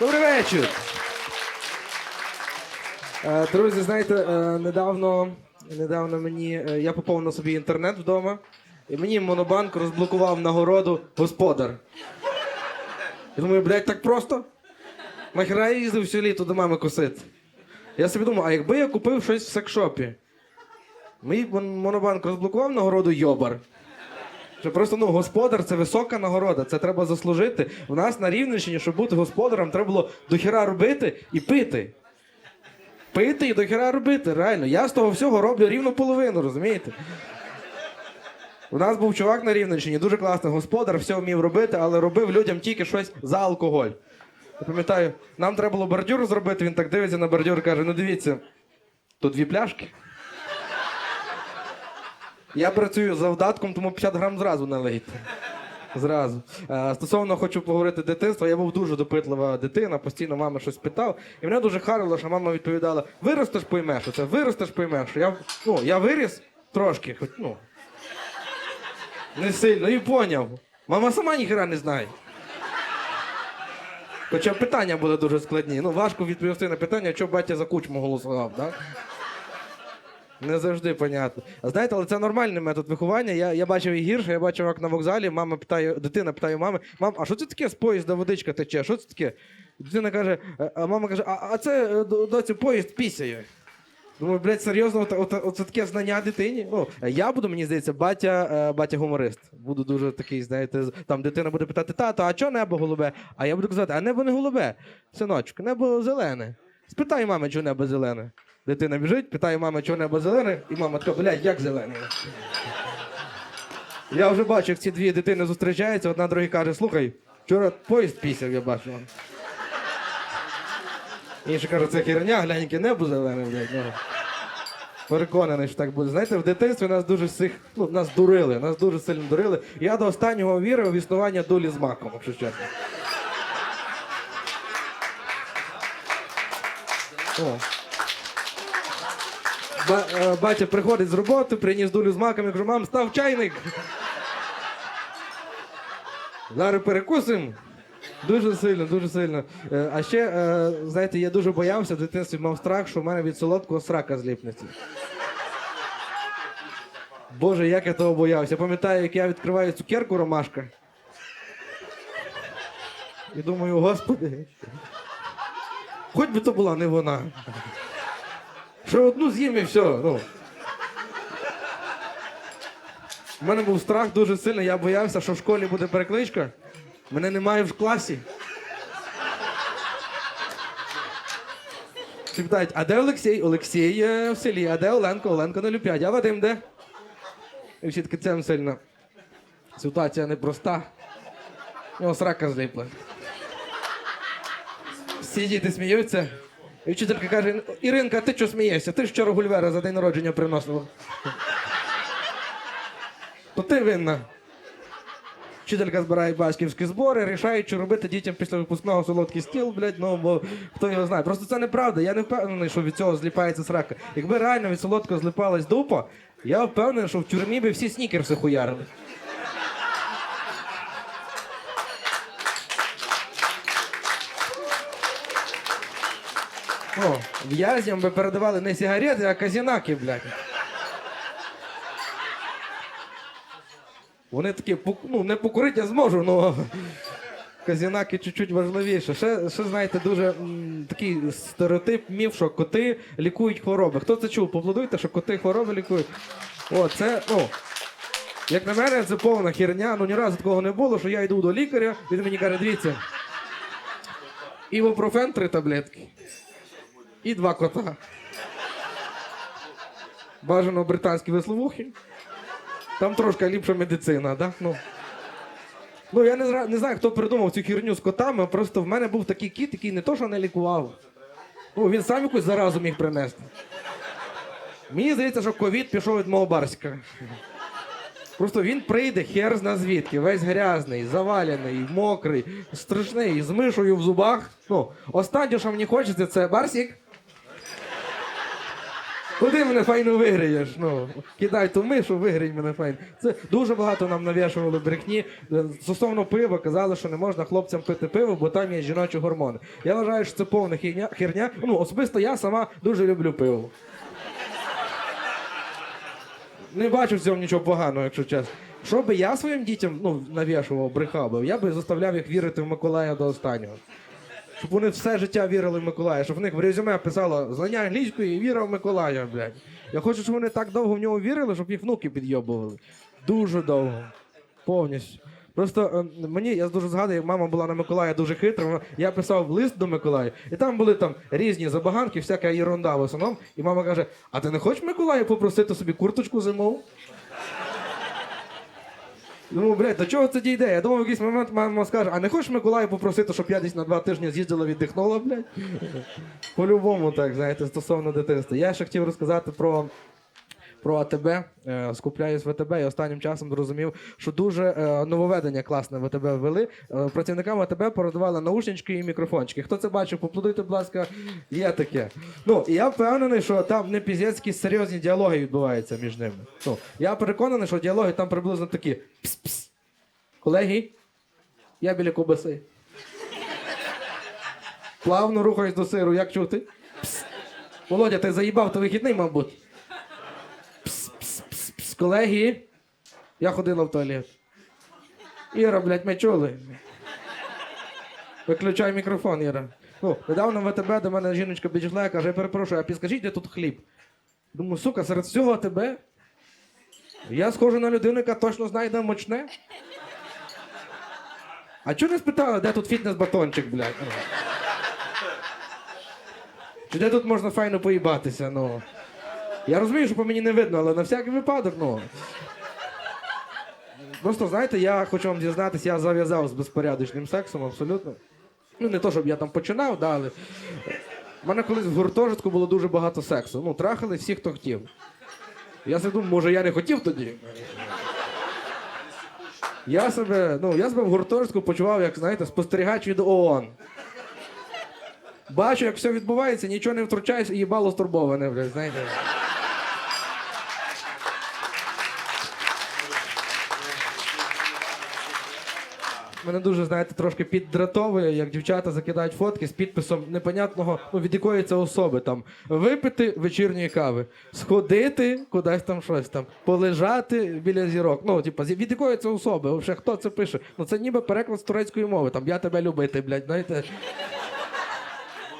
Добрий вечір. Е, Друзі, знаєте, е, недавно, недавно мені е, я поповнив собі інтернет вдома, і мені монобанк розблокував нагороду господар. Я думаю, блядь, так просто? Нахера я їздив все літо до мами косити. Я собі думав, а якби я купив щось в секшопі? Мій монобанк розблокував нагороду Йобар. Що просто ну, господар це висока нагорода, це треба заслужити. У нас на Рівненщині, щоб бути господарем, треба було дохіра робити і пити. Пити і дохіра робити, реально. Я з того всього роблю рівно половину, розумієте? У нас був чувак на Рівненщині, дуже класний господар, все вмів робити, але робив людям тільки щось за алкоголь. Я пам'ятаю, нам треба було бордюр зробити, він так дивиться на бордюр і каже: ну дивіться, тут дві пляшки. Я працюю за вдатком, тому 50 грам зразу налийте. Зразу. Е, Стосовно хочу поговорити дитинства, я був дуже допитлива дитина, постійно мама щось питав. І мене дуже харило, що мама відповідала: виростеш, поймеш, оце, виростеш, поймеш. Я, ну, я виріс трошки, хоч, ну. Не сильно, і поняв. Мама сама ніхера не знає. Хоча питання були дуже складні. Ну, важко відповісти на питання, що батя за кучму голосував, так? Не завжди понятно. А знаєте, але це нормальний метод виховання. Я, я бачив і гірше, я бачив, як на вокзалі мама питає, дитина питає мами, мам, а що це таке з поїзда водичка тече? Що це таке? Дитина каже, «Е, а мама каже, а, а це е, доці поїзд пісяє. Думаю, блядь, серйозно, оце, оце, оце таке знання дитині. Ну, я буду, мені здається, батя, е, батя гуморист. Буду дуже такий, знаєте, там дитина буде питати, тато, а чого небо голубе? А я буду казати, а небо не голубе, синочку, небо зелене. Спитай мами, чого небо зелене. Дитина біжить, питає мами, чого небо зелене, і мама така, блядь, як зелене? Я вже бачу, як ці дві дитини зустрічаються, одна другій каже, слухай, вчора поїзд пісяв, я бачу. Інший каже, це херня, глянь, яке небо зелене, блядь. Ну. Переконаний, що так буде. Знаєте, в дитинстві нас дуже всіх, ну, нас дурили, нас дуже сильно дурили. Я до останнього вірив в існування долі з маком, якщо чесно. О. Ба- е, батя приходить з роботи, приніс долю з маком, я кажу, мам, став чайник. Зараз перекусимо. Дуже сильно, дуже сильно. Е, А ще, е, знаєте, я дуже боявся в дитинстві, мав страх, що в мене від солодкого срака зліпнеться. Боже, як я того боявся. Пам'ятаю, як я відкриваю цукерку ромашка. І думаю, господи. Хоч би то була не вона. Що одну з'їм і все. Ну. У мене був страх дуже сильний, я боявся, що в школі буде перекличка. Мене немає в класі. Всі питають, а де Олексій? Олексій е, в селі, а де Оленко? Оленко на Олімпіаді, а Вадим де? І всі таки цим сильно. Ситуація непроста. Нього срака зліпла. Всі діти сміються. І вчителька каже: Іринка, ти чого смієшся? Ти ж вчора гульвера за день народження приносила. То ти винна. Вчителька збирає батьківські збори, рішають, що робити дітям після випускного солодкий стіл, блядь, ну бо хто його знає. Просто це неправда. Я не впевнений, що від цього зліпається срака. Якби реально від солодкого злипалась дупа, я впевнений, що в тюрмі би всі снікерси хуярили. О, в'язням би передавали не сигарети, а казінаки, блядь. Вони такі, ну, не покурити я зможу, але казінаки чуть-чуть важливіше. Ще, ще знаєте, дуже м, такий стереотип, міф, що коти лікують хвороби. Хто це чув? Поплодуйте, що коти хвороби лікують. О, це, ну, як на мене, це повна херня. Ну ні разу такого не було, що я йду до лікаря, він мені каже, дивіться. Івопрофен три таблетки. І два кота. Бажано британські весловухи. Там трошки ліпша медицина, да? Ну, ну я не, не знаю, хто придумав цю херню з котами. Просто в мене був такий кіт, який не то, що не лікував. Ну, він сам якусь заразу міг принести. Мені здається, що ковід пішов від мого барсика. Просто він прийде, хер зна звідки, весь грязний, завалений, мокрий, страшний, з мишою в зубах. Ну, останнє, що мені хочеться, це барсік. Куди мене файно виграєш? Ну, кидай ту мишу, виграй мене файно. Це дуже багато нам навішували брехні. Е, Стосовно пива казали, що не можна хлопцям пити пиво, бо там є жіночі гормони. Я вважаю, що це повна херня. херня. Ну, особисто я сама дуже люблю пиво. Не бачу в цьому нічого поганого, якщо чесно. Що би я своїм дітям ну, навішував, брехав би, я би заставляв їх вірити в Миколая до останнього. Щоб вони все життя вірили в Миколая, щоб в них в резюме писало знання англійської і віра в Миколая, блядь. Я хочу, щоб вони так довго в нього вірили, щоб їх внуки підйобували. Дуже довго. Повністю. Просто е, мені, я дуже згадую, мама була на Миколая дуже хитра. Я писав лист до Миколая, і там були там різні забаганки, всяка ерунда в основному. І мама каже: А ти не хочеш Миколая попросити собі курточку зимову? Думаю, блядь, до чого це дійде? Я думав, в якийсь момент мама скаже, а не хочеш Миколаю попросити, щоб я десь на два тижні з'їздила, віддихнула, блядь? По-любому так, знаєте, стосовно дитинства. Я ще хотів розказати про. Про АТБ, Е, скупляюсь в АТБ і останнім часом зрозумів, що дуже е, нововведення класне в АТБ ввели. Е, Працівникам АТБ передавали наушнички і мікрофончики. Хто це бачив, поплодуйте, будь ласка, є таке. Ну, і я впевнений, що там не піздецькі серйозні діалоги відбуваються між ними. Ну, я переконаний, що діалоги там приблизно такі. Пс-пс. Колеги, я біля ковбаси. Плавно рухаюсь до сиру, як чути? Пс. Володя, ти заїбав, то вихідний, мабуть. Пс. Колеги, я ходила в туалет. Іра, блядь, ми чули. Виключай мікрофон, Іра. Ну, недавно в АТБ до мене жіночка підійшла і каже, перепрошую, а підскажіть, де тут хліб? Думаю, сука, серед всього тебе? Я схожу на людину, яка точно знає, мочне. А чого не спитали, де тут фітнес-батончик, блядь? Ну. Чи де тут можна файно поїбатися, ну. Я розумію, що по мені не видно, але на всякий випадок, ну. Просто знаєте, я хочу вам дізнатися, я зав'язав з безпорядочним сексом абсолютно. Ну, не то, щоб я там починав, да, але. У мене колись в гуртожитку було дуже багато сексу. Ну, трахали всі, хто хотів. Я собі думаю, може я не хотів тоді. Я себе, ну, я себе в гуртожитку почував, як, знаєте, спостерігач від ООН. Бачу, як все відбувається, нічого не втручаюсь і їбало стурбоване, блядь, знаєте. Мене дуже, знаєте, трошки піддратовує, як дівчата закидають фотки з підписом непонятного, ну від якої це особи там випити вечірньої кави, сходити кудись там щось там, полежати біля зірок. Ну, з- від якої це особи? Взагалі, хто це пише? Ну це ніби переклад з турецької мови. Там я тебе любити, блядь, знаєте.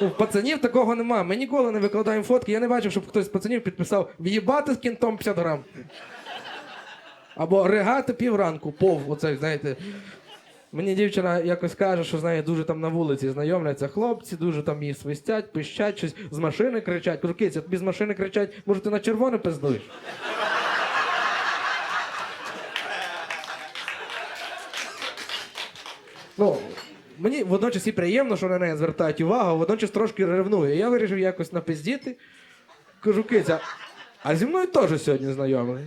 В пацанів такого нема. Ми ніколи не викладаємо фотки. Я не бачив, щоб хтось з пацанів підписав в'їбати з кінтом 50 грам. Або ригати півранку, пов, оцей, знаєте. Мені дівчина якось каже, що знає, дуже там на вулиці знайомляться хлопці, дуже там її свистять, пищать, щось з машини кричать. Кажу, киця, тобі з машини кричать, може ти на червоне пиздуєш? Ну, мені водночас і приємно, що на неї звертають увагу, а водночас трошки ревную. Я вирішив якось напиздіти. Кажу, киця, а зі мною теж сьогодні знайомий.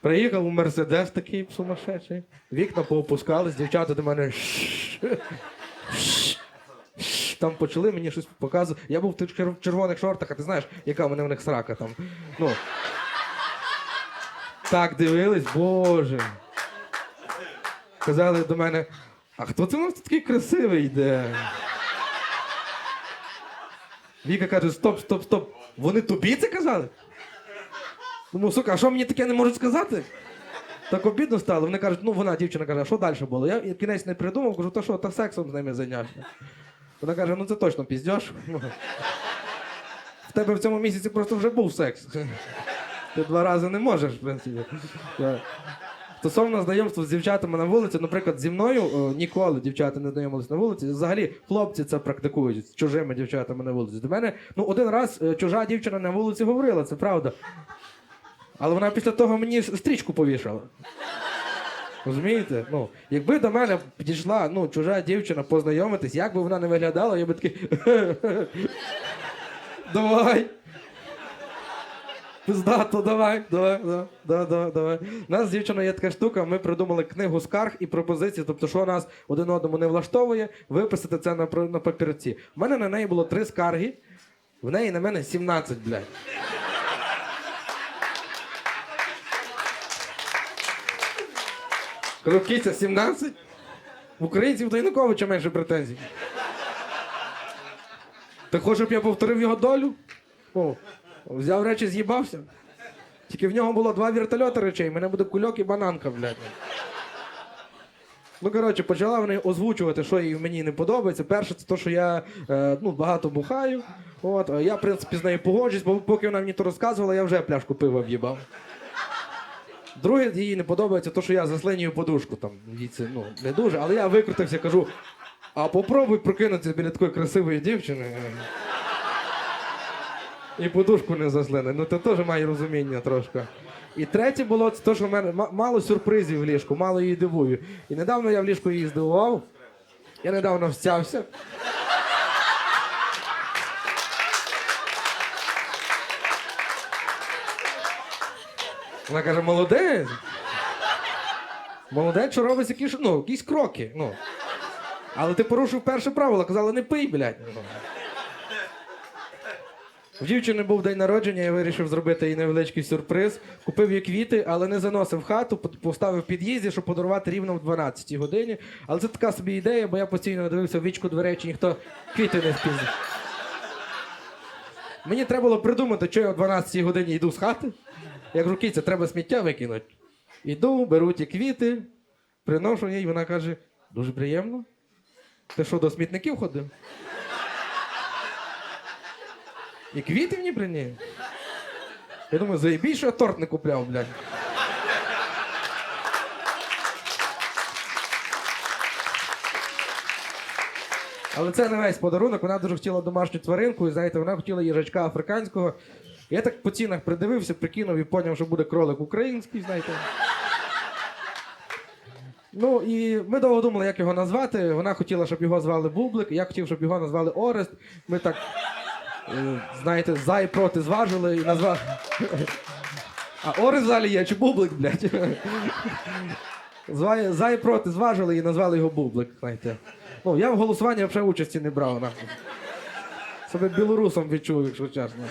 Приїхав у Мерседес такий сумасшедший. Вікна поопускались, дівчата до мене. Там почали мені щось показувати. Я був в тих чер- червоних шортах, а ти знаєш, яка в мене в них срака там. Ну. Так дивились, боже. Казали до мене, а хто це у нас такий красивий йде? Віка каже: стоп, стоп, стоп. Вони тобі це казали? Думаю, сука, а що мені таке не можуть сказати? Так обідно стало. Вони кажуть, ну вона дівчина каже, а що далі було? Я кінець не придумав, кажу, та що, та сексом з ними зайнявся. Вона каже, ну це точно піздєш. В тебе в цьому місяці просто вже був секс. Ти два рази не можеш, в принципі. Стосовно знайомства з дівчатами на вулиці, наприклад, зі мною о, ніколи дівчата не знайомились на вулиці. Взагалі, хлопці це практикують з чужими дівчатами на вулиці. До мене ну один раз е, чужа дівчина на вулиці говорила, це правда. Але вона після того мені стрічку повішала. Розумієте? Ну, якби до мене підійшла ну, чужа дівчина познайомитись, як би вона не виглядала, я би такий. Давай. Пиздато, давай, давай, давай, давай, давай. У нас з дівчиною є така штука, ми придумали книгу скарг і пропозицій, тобто, що нас один одному не влаштовує, виписати це на, на папірці. У мене на неї було три скарги. В неї на мене 17, блядь. Кажу, киця 17? В українців до Януковича менше претензій. Ти хочеш, щоб я повторив його долю? О, взяв речі, з'їбався. Тільки в нього було два вертольоти речей, мене буде кульок і бананка, блядь. Ну, коротше, почала вони озвучувати, що їй мені не подобається. Перше, це те, що я е, ну, багато бухаю. От, е, я, в принципі, з нею погоджуюсь, бо поки вона мені то розказувала, я вже пляшку пива в'їбав. Друге, їй не подобається те, що я заслинюю подушку. Там, їй це ну, не дуже, але я викрутився, кажу, а попробуй прокинутися біля такої красивої дівчини. І подушку не заслини. Ну це теж має розуміння трошки. І третє було це те, що в мене ма- мало сюрпризів в ліжку, мало її дивую. І недавно я в ліжку її здивував. Я недавно встявся. Вона каже, молодець. Молодець, що робить якісь, ну, якісь кроки. Ну. Але ти порушив перше правило, казала, не пий, блядь. В дівчини був день народження, я вирішив зробити їй невеличкий сюрприз. Купив їй квіти, але не заносив хату, поставив в під'їзді, щоб подарувати рівно в 12 годині. Але це така собі ідея, бо я постійно дивився в вічку дверей, чи ніхто квіти не впізнав. Мені треба було придумати, що я о 12 годині йду з хати. Я кажу, кіця, треба сміття викинути. Іду, беру ті квіти, приношу їй, вона каже, дуже приємно. Ти що, до смітників ходив? І квіти мені приніс? Я думаю, заєбій, що я торт не купляв, блядь. Але це не весь подарунок. Вона дуже хотіла домашню тваринку, і знаєте, вона хотіла їжачка африканського. Я так по цінах придивився, прикинув і зрозумів, що буде кролик український, знаєте. Ну і ми довго думали, як його назвати. Вона хотіла, щоб його звали Бублик, я хотів, щоб його назвали Орест. Ми так, е, знаєте, за і проти зважили і назвали. А Орест в залі є, чи Бублик, блядь? За і проти зважили і назвали його Бублик, знаєте. Ну, я в голосуванні взагалі участі не брав. нахуй. Себе білорусом відчув, якщо чесно.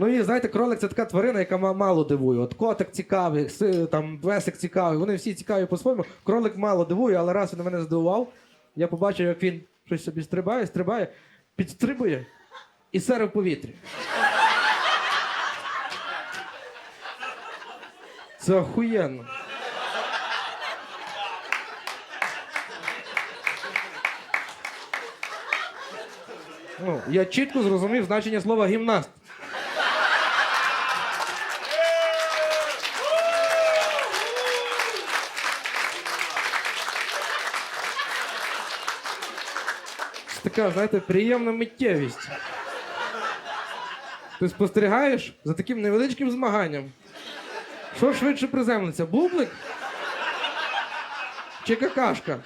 Ну і знаєте, кролик це така тварина, яка мало дивує. От котик цікавий, там песик цікавий, вони всі цікаві по-своєму. Кролик мало дивує, але раз він мене здивував, я побачив, як він щось собі стрибає, стрибає, підстрибує і сере в повітрі. Це охуєнно. Ну, я чітко зрозумів значення слова гімнаст. Це така, знаєте, приємна миттєвість. Ти спостерігаєш за таким невеличким змаганням. Що швидше приземлиться? Бублик? Чи какашка?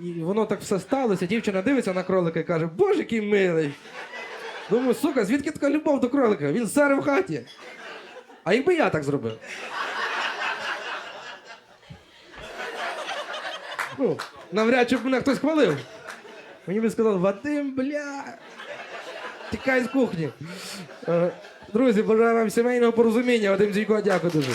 І воно так все сталося. Дівчина дивиться на кролика і каже, боже, який милий. Думаю, сука, звідки така любов до кролика? Він сере в хаті. А якби я так зробив? Ну, навряд чи б мене хтось хвалив. Мені би сказали, Вадим, бля. Тікай з кухні. Е, Друзі, бажаю вам сімейного порозуміння. Вадим Зійко, дякую дуже.